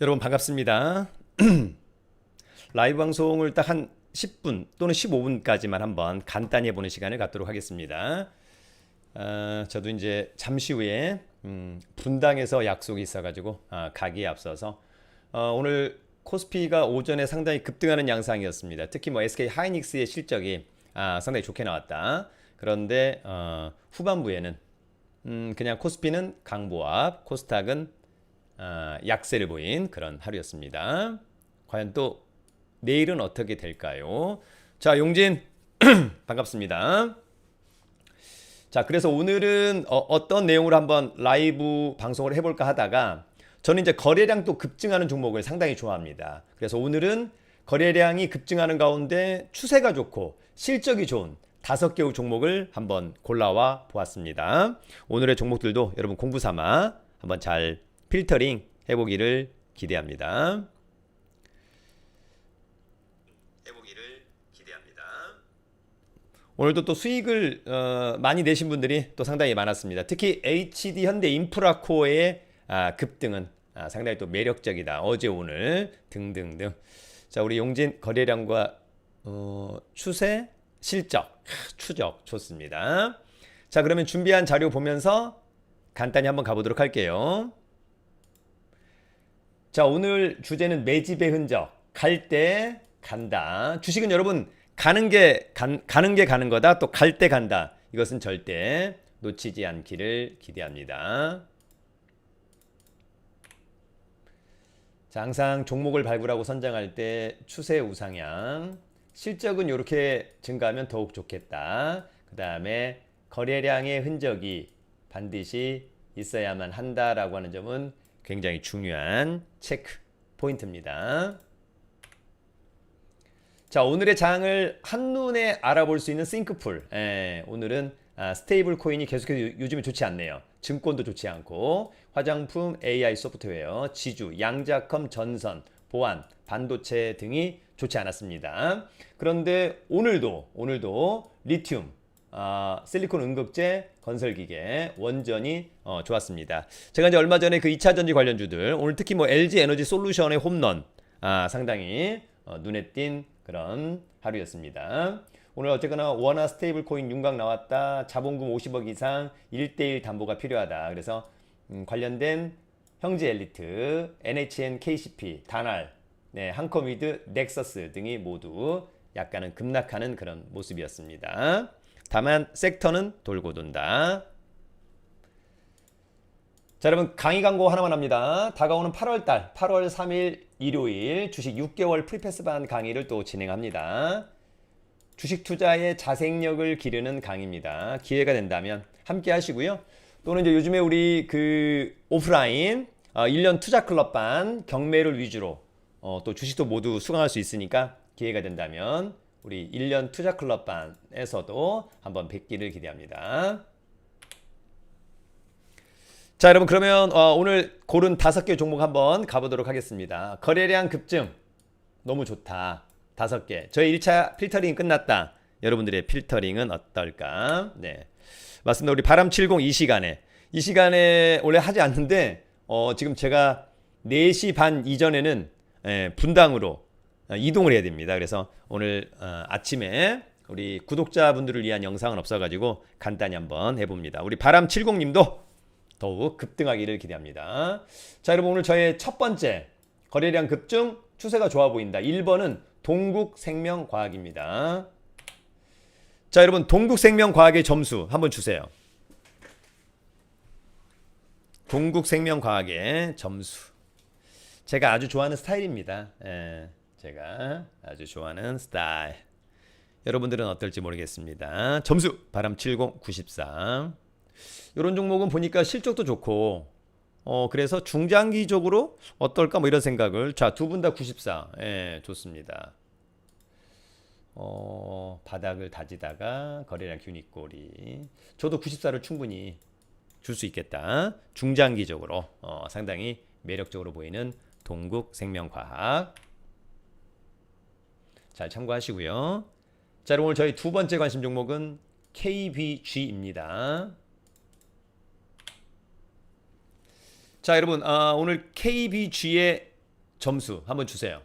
여러분 반갑습니다. 라이브 방송을 딱 한 10분 또는 15분까지만 한번 간단히 해보는 시간을 갖도록 하겠습니다. 어, 저도 이제 잠시 후에 음, 분당에서 약속이 있어가지고 아, 가기에 앞서서 어, 오늘 코스피가 오전에 상당히 급등하는 양상이었습니다. 특히 뭐 SK 하이닉스의 실적이 아, 상당히 좋게 나왔다. 그런데 어, 후반부에는 음, 그냥 코스피는 강보합, 코스닥은 아, 약세를 보인 그런 하루였습니다. 과연 또 내일은 어떻게 될까요? 자, 용진 반갑습니다. 자, 그래서 오늘은 어, 떤 내용으로 한번 라이브 방송을 해볼까 하다가 저는 이제 거래량 또 급증하는 종목을 상당히 좋아합니다. 그래서 오늘은 거래량이 급증하는 가운데 추세가 좋고 실적이 좋은 다섯 개의 종목을 한번 골라와 보았습니다. 오늘의 종목들도 여러분 공부 삼아 한번 잘 필터링 해보기를 기대합니다. 해보기를 기대합니다. 오늘도 또 수익을 어, 많이 내신 분들이 또 상당히 많았습니다. 특히 HD 현대 인프라코어의 아, 급등은 아, 상당히 또 매력적이다. 어제 오늘 등등등. 자 우리 용진 거래량과 어, 추세 실적 추적 좋습니다. 자 그러면 준비한 자료 보면서 간단히 한번 가보도록 할게요. 자, 오늘 주제는 매집의 흔적. 갈 때 간다. 주식은 여러분 가는 게 간, 가는 게 가는 거다. 또 갈 때 간다. 이것은 절대 놓치지 않기를 기대합니다. 자, 항상 종목을 발굴하고 선정할 때 추세 우상향. 실적은 이렇게 증가하면 더욱 좋겠다. 그 다음에 거래량의 흔적이 반드시 있어야만 한다라고 하는 점은 굉장히 중요한 체크 포인트입니다. 자, 오늘의 장을 한눈에 알아볼 수 있는 싱크풀. 예, 오늘은 아, 스테이블 코인이 계속해서 요- 요즘에 좋지 않네요. 증권도 좋지 않고 화장품, AI 소프트웨어, 지주, 양자컴, 전선, 보안, 반도체 등이 좋지 않았습니다. 그런데 오늘도 오늘도 리튬, 아, 실리콘 응급제, 건설기계, 원전이 어, 좋았습니다. 제가 이제 얼마 전에 그 2차 전지 관련주들 오늘 특히 뭐 LG 에너지 솔루션의 홈런 아, 상당히 어, 눈에 띈 그런 하루였습니다. 오늘 어쨌거나 원화 스테이블 코인 윤곽 나왔다. 자본금 50억 이상 1대1 담보가 필요하다. 그래서 음, 관련된 형제 엘리트, NHN, KCP, 다날, 네, 한컴위드, 넥서스 등이 모두 약간은 급락하는 그런 모습이었습니다. 다만 섹터는 돌고 돈다. 자, 여러분 강의 광고 하나만 합니다. 다가오는 8월 달, 8월 3일 일요일 주식 6개월 프리패스반 강의를 또 진행합니다. 주식 투자의 자생력을 기르는 강의입니다. 기회가 된다면 함께 하시고요. 또는 이제 요즘에 우리 그 오프라인 어, 1년 투자 클럽반 경매를 위주로 어, 또 주식도 모두 수강할 수 있으니까 기회가 된다면 우리 1년 투자 클럽반에서도 한번 뵙기를 기대합니다. 자, 여러분 그러면 어, 오늘 고른 다섯 개 종목 한번 가보도록 하겠습니다. 거래량 급증 너무 좋다. 다섯 개. 저희 1차 필터링 끝났다. 여러분들의 필터링은 어떨까? 네. 맞습니다. 우리 바람70 이 시간에. 이 시간에 원래 하지 않는데, 어, 지금 제가 4시 반 이전에는 예, 분당으로 어, 이동을 해야 됩니다. 그래서 오늘 어, 아침에 우리 구독자분들을 위한 영상은 없어가지고 간단히 한번 해봅니다. 우리 바람70님도 더욱 급등하기를 기대합니다. 자, 여러분 오늘 저의 첫 번째 거래량 급증 추세가 좋아 보인다. 1번은 동국생명과학입니다. 자, 여러분 동국생명과학의 점수 한번 주세요. 동국생명과학의 점수. 제가 아주 좋아하는 스타일입니다. 예, 제가 아주 좋아하는 스타일. 여러분들은 어떨지 모르겠습니다. 점수 바람 70 94. 이런 종목은 보니까 실적도 좋고 어 그래서 중장기적으로 어떨까 뭐 이런 생각을 자 두 분 다 94. 예, 좋습니다. 어 바닥을 다지다가 거래량 균이 꼬리. 저도 94를 충분히 줄 수 있겠다. 중장기적으로 어, 상당히 매력적으로 보이는 동국생명과학 잘 참고하시고요. 자, 오늘 저희 두 번째 관심 종목은 KBG입니다. 자, 여러분, 아, 오늘 KBG의 점수 한번 주세요.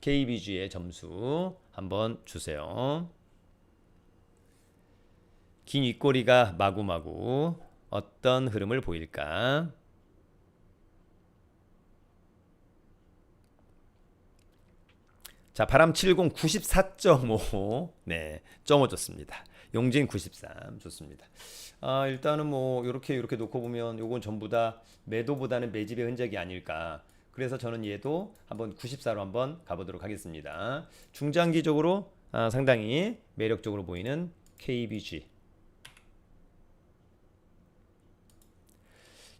KBG의 점수 한번 주세요. 긴 윗꼬리가 마구마구 어떤 흐름을 보일까? 자, 바람 70 94.5. 네. 0.5 좋습니다. 용진 93 좋습니다. 아, 일단은 뭐 이렇게 이렇게 놓고 보면 요건 전부 다 매도보다는 매집의 흔적이 아닐까. 그래서 저는 얘도 한번 94로 한번 가보도록 하겠습니다. 중장기적으로 아, 상당히 매력적으로 보이는 KBG.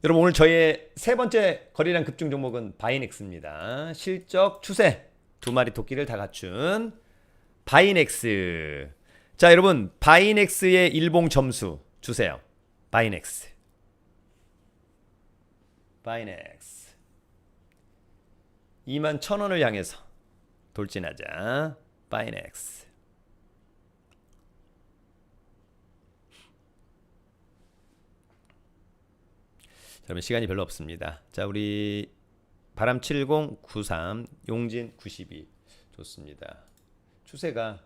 여러분 오늘 저의 세 번째 거래량 급증 종목은 바이넥스입니다. 실적 추세 두 마리 토끼를 다 갖춘 바이넥스. 자 여러분 바이넥스의 일봉 점수 주세요. 바이넥스. 바이넥스. 2만 1,000원을 향해서 돌진하자. 바이넥스. 자, 여러분 시간이 별로 없습니다. 자, 우리 바람 70 93 용진 92 좋습니다. 추세가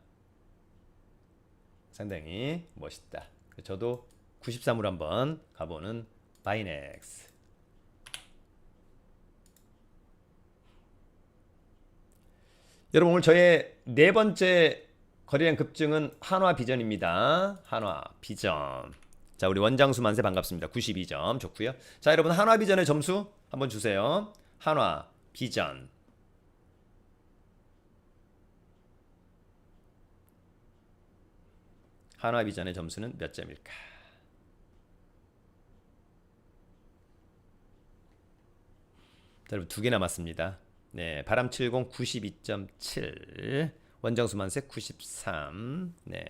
상당히 멋있다. 저도 93으로 한번 가보는 바이넥스. 여러분 오늘 저의 네 번째 거래량 급증은 한화 비전입니다. 한화 비전. 자, 우리 원장수 만세 반갑습니다. 92점 좋고요. 자, 여러분 한화 비전의 점수 한번 주세요. 한화 비전. 한화 비전의 점수는 몇 점일까? 자, 여러분 두 개 남았습니다. 네, 바람 70 92.7, 원정수 만세 93. 네.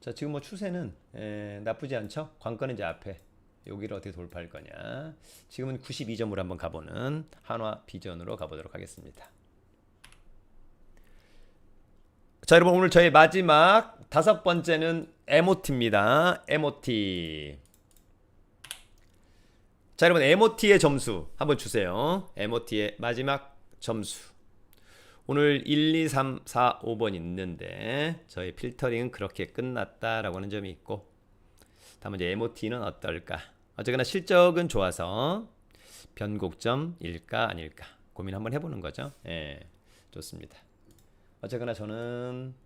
자, 지금 뭐 추세는 에, 나쁘지 않죠? 관건은 이제 앞에 여기를 어떻게 돌파할 거냐. 지금은 92점으로 한번 가보는 한화 비전으로 가보도록 하겠습니다. 자, 여러분 오늘 저희 마지막 다섯 번째는 MOT입니다. MOT. 자, 여러분 MOT의 점수 한번 주세요. MOT의 마지막 점수. 오늘 1, 2, 3, 4, 5번 있는데 저희 필터링은 그렇게 끝났다라고 하는 점이 있고 다음 이제 MOT는 어떨까? 어쨌거나 실적은 좋아서 변곡점일까 아닐까 고민 한번 해보는 거죠. 예, 좋습니다. 어쨌거나 저는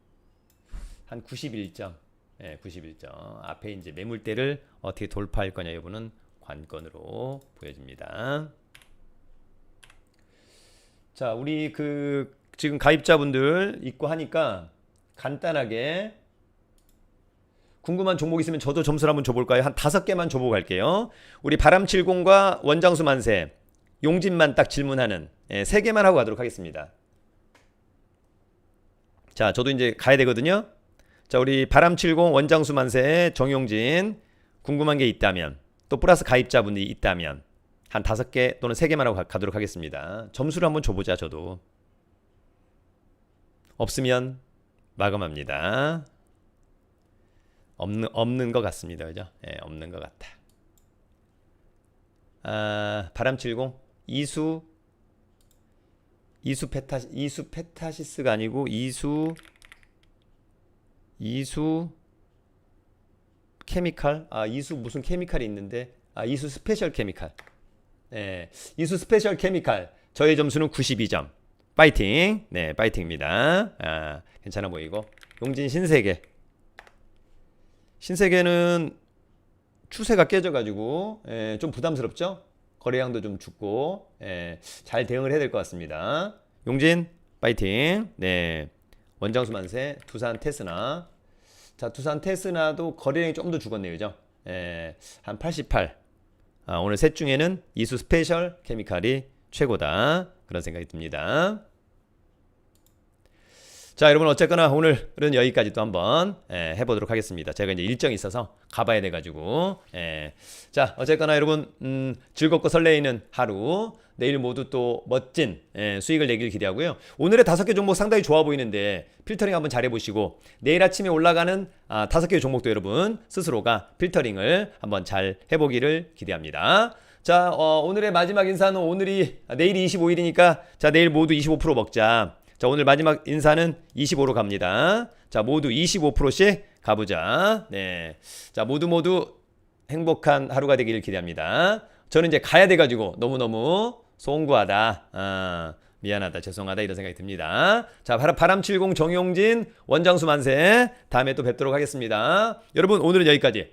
한 91점, 예, 91점 앞에 이제 매물대를 어떻게 돌파할 거냐 여부는 관건으로 보여집니다. 자, 우리 그 지금 가입자분들 있고 하니까 간단하게 궁금한 종목 있으면 저도 점수를 한번 줘볼까요? 한 다섯 개만 줘보고 갈게요. 우리 바람칠공과 원장수 만세, 용진만 딱 질문하는 예, 세 개만 하고 가도록 하겠습니다. 자, 저도 이제 가야 되거든요. 자, 우리 바람칠공 원장수 만세 정용진 궁금한 게 있다면 또 플러스 가입자분이 있다면 한 다섯 개 또는 세 개만 하고 가, 가도록 하겠습니다. 점수를 한번 줘보자 저도. 없으면 마감합니다. 없는 없는 것 같습니다, 그죠? 예, 없는 것 같아. 아, 바람 70 이수 이수 페타 이수 페타시스가 아니고 이수 이수 케미칼? 아 이수 무슨 케미칼이 있는데? 아 이수 스페셜 케미칼. 네 이수 스페셜 케미칼. 저의 점수는 92점. 파이팅! 네 파이팅입니다. 아 괜찮아 보이고. 용진 신세계 신세계는 추세가 깨져가지고 예, 좀 부담스럽죠 거래량도 좀 죽고 예, 잘 대응을 해야 될 것 같습니다 용진 파이팅 네 원장수 만세 두산 테스나 자, 두산 테스나도 거래량이 좀 더 죽었네요. 그죠? 예, 한 88. 아, 오늘 셋 중에는 이수 스페셜 케미칼이 최고다. 그런 생각이 듭니다. 자, 여러분 어쨌거나 오늘은 여기까지 또 한번 예, 해보도록 하겠습니다. 제가 이제 일정이 있어서 가봐야 돼가지고 예. 자, 어쨌거나 여러분 음, 즐겁고 설레이는 하루 내일 모두 또 멋진 예, 수익을 내길 기대하고요. 오늘의 다섯 개 종목 상당히 좋아 보이는데 필터링 한번 잘 해보시고 내일 아침에 올라가는 아, 다섯 개 종목도 여러분 스스로가 필터링을 한번 잘 해보기를 기대합니다. 자, 어, 오늘의 마지막 인사는 오늘이 아, 내일이 25일이니까 자, 내일 모두 25% 먹자. 자, 오늘 마지막 인사는 25로 갑니다. 자, 모두 25%씩 가보자. 네. 자, 모두 모두 행복한 하루가 되기를 기대합니다. 저는 이제 가야 돼가지고 너무너무 송구하다. 아, 미안하다. 죄송하다. 이런 생각이 듭니다. 자, 바람, 바람70 정용진 원장수 만세. 다음에 또 뵙도록 하겠습니다. 여러분, 오늘은 여기까지.